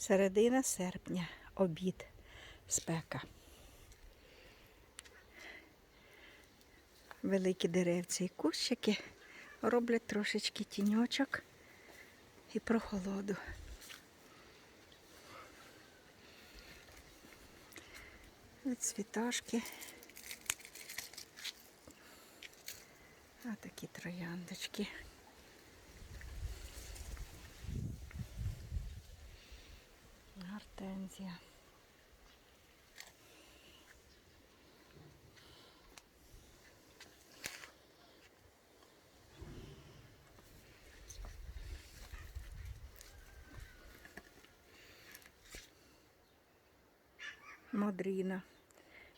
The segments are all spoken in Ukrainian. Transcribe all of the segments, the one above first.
Середина серпня, обід, спека. Великі деревці і кущики роблять трошечки тіньочок і прохолоду. Цвіташки. А такі трояндочки. Гортензія. Модріна.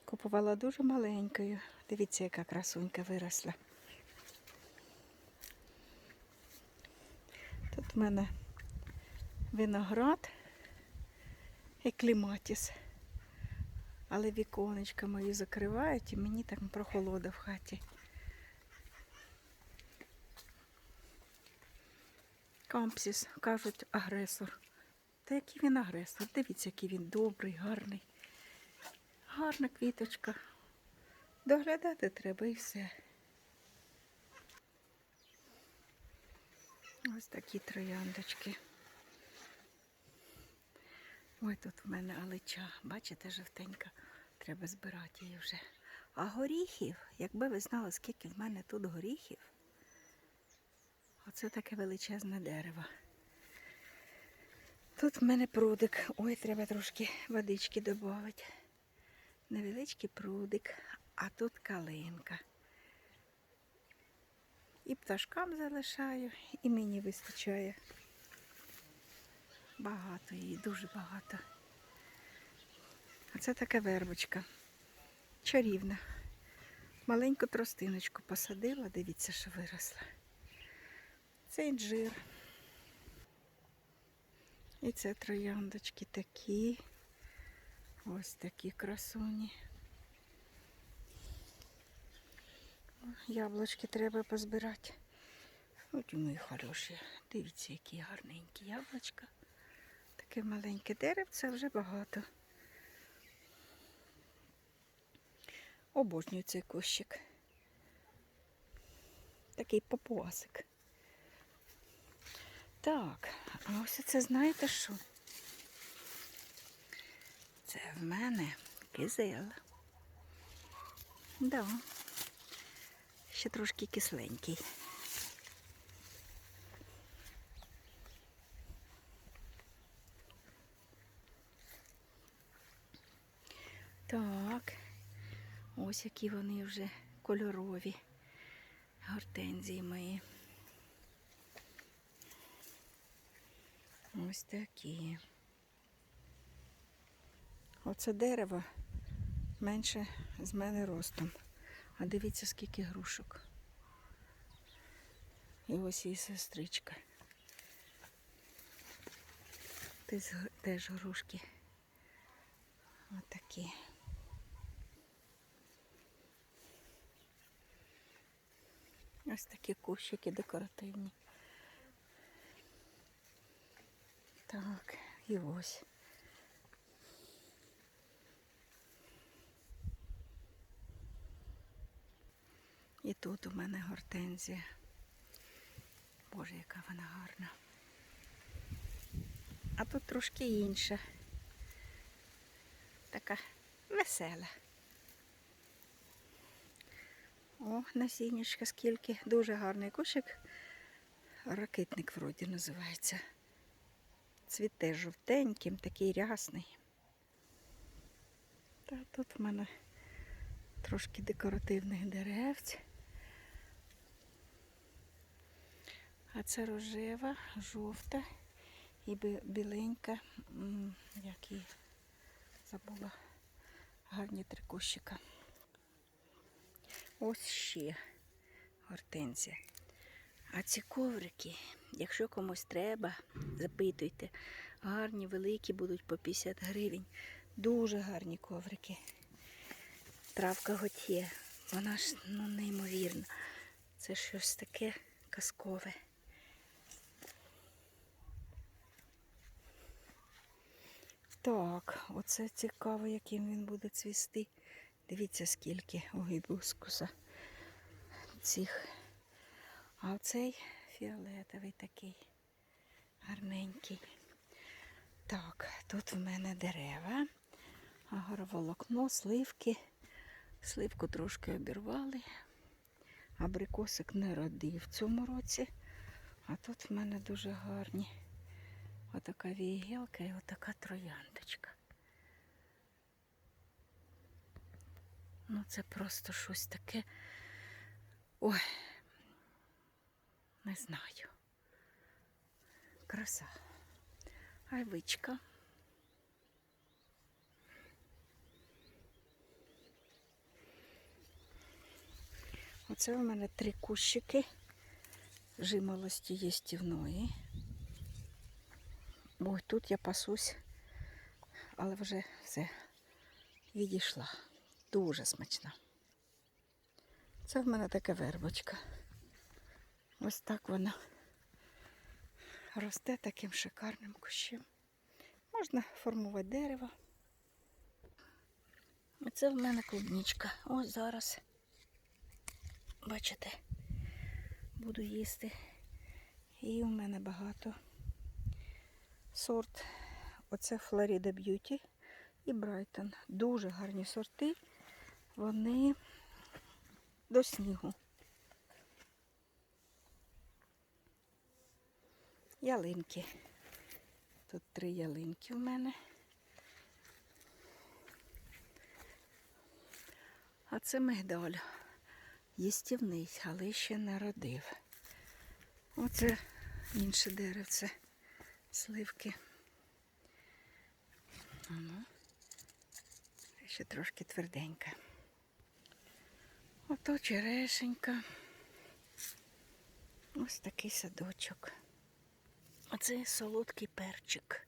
Купувала дуже маленькою. Дивіться, яка красунька виросла. Тут в мене виноград і кліматіс. Але віконечка мої закривають і мені так прохолода в хаті. Кампсіс, кажуть, агресор. Та який він агресор? Дивіться, який він добрий, гарний. Гарна квіточка. Доглядати треба і все. Ось такі трояндочки. Ой, тут в мене алича. Бачите, жовтенька. Треба збирати її вже. А горіхів, якби ви знали, скільки в мене тут горіхів. Оце таке величезне дерево. Тут в мене прудик. Ой, треба трошки водички додати. Невеличкий прудик, а тут калинка. І пташкам залишаю, і мені вистачає. Багато її, дуже багато. А це така вербочка. Чарівна. Маленьку тростиночку посадила, дивіться, що виросла. Це інжир. І це трояндочки такі. Ось такі красуні. Яблучки треба позбирати. От мої хороші. Дивіться, які гарненькі яблучка. Таке маленьке деревце вже багато. Обожнюю цей кущик. Такий папуасик. Так, а ось це знаєте що? Це в мене кизил. Да. Ще трошки кисленький. Так, ось які вони вже кольорові гортензії мої. Ось такі. Оце дерево менше з мене ростом. А дивіться, скільки грушок. І ось її сестричка. Теж, теж грушки. Отакі. Ось такі кущики декоративні. Так, і ось. І тут у мене гортензія. Боже, яка вона гарна. А тут трошки інша. Така весела. О, насіннячка скільки. Дуже гарний кущик. Ракитник вроді називається. Цвіте жовтеньким, такий рясний. Та тут в мене трошки декоративних деревць. А це рожева, жовта і бі- біленька, як її забула, гарні три кущика. Ось ще гортензія. А ці коврики, якщо комусь треба, запитуйте. Гарні, великі будуть по 50 гривень. Дуже гарні коврики. Травка готє. Вона ж ну, неймовірна. Це щось таке казкове. Так, оце цікаво, яким він буде цвісти. Дивіться, скільки у гібускуса цих. А оцей фіолетовий такий гарненький. Так, тут в мене дерева, агроволокно, сливки. Сливку трошки обірвали. Абрикосик не родив в цьому році. А тут в мене дуже гарні. Отака вігілка і отака трояндочка. Ну, це просто щось таке. Ой, не знаю. Краса. Айвичка. Оце у мене три кущики жимолості їстівної. Ой, тут я пасусь, але вже все відійшла. Дуже смачна. Це в мене така вербочка. Ось так вона росте таким шикарним кущем. Можна формувати дерево. Це в мене клубничка. Ось зараз. Бачите, буду їсти. І у мене багато сорт. Оце Florida Beauty і Brighton. Дуже гарні сорти. Вони до снігу. Ялинки. Тут три ялинки в мене. А це мигдаль. Їстівний, але ще не родив. Оце інше деревце, сливки. Воно ще трошки тверденьке. Ото черешенька. Ось такий садочок. Оце солодкий перчик.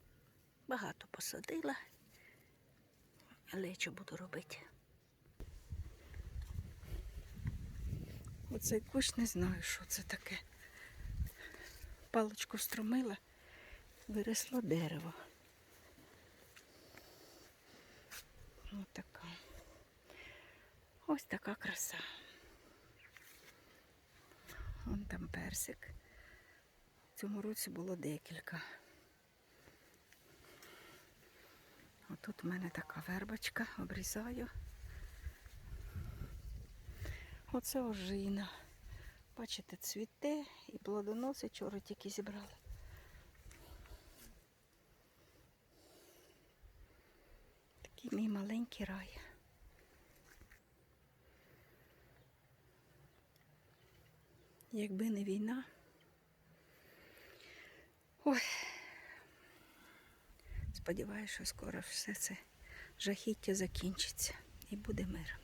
Багато посадила, але що буду робити? Оцей кущ не знаю, що це таке. Паличку струмила, виросло дерево. Ось така. Ось така краса. Вон там персик. В цьому році було декілька. Отут в мене така вербочка, обрізаю. Оце ожина. Бачите, цвіте і плодоносить, вчора тільки зібрали. Такий мій маленький рай. Якби не війна. Ой. Сподіваюся, що скоро все це жахіття закінчиться і буде мир.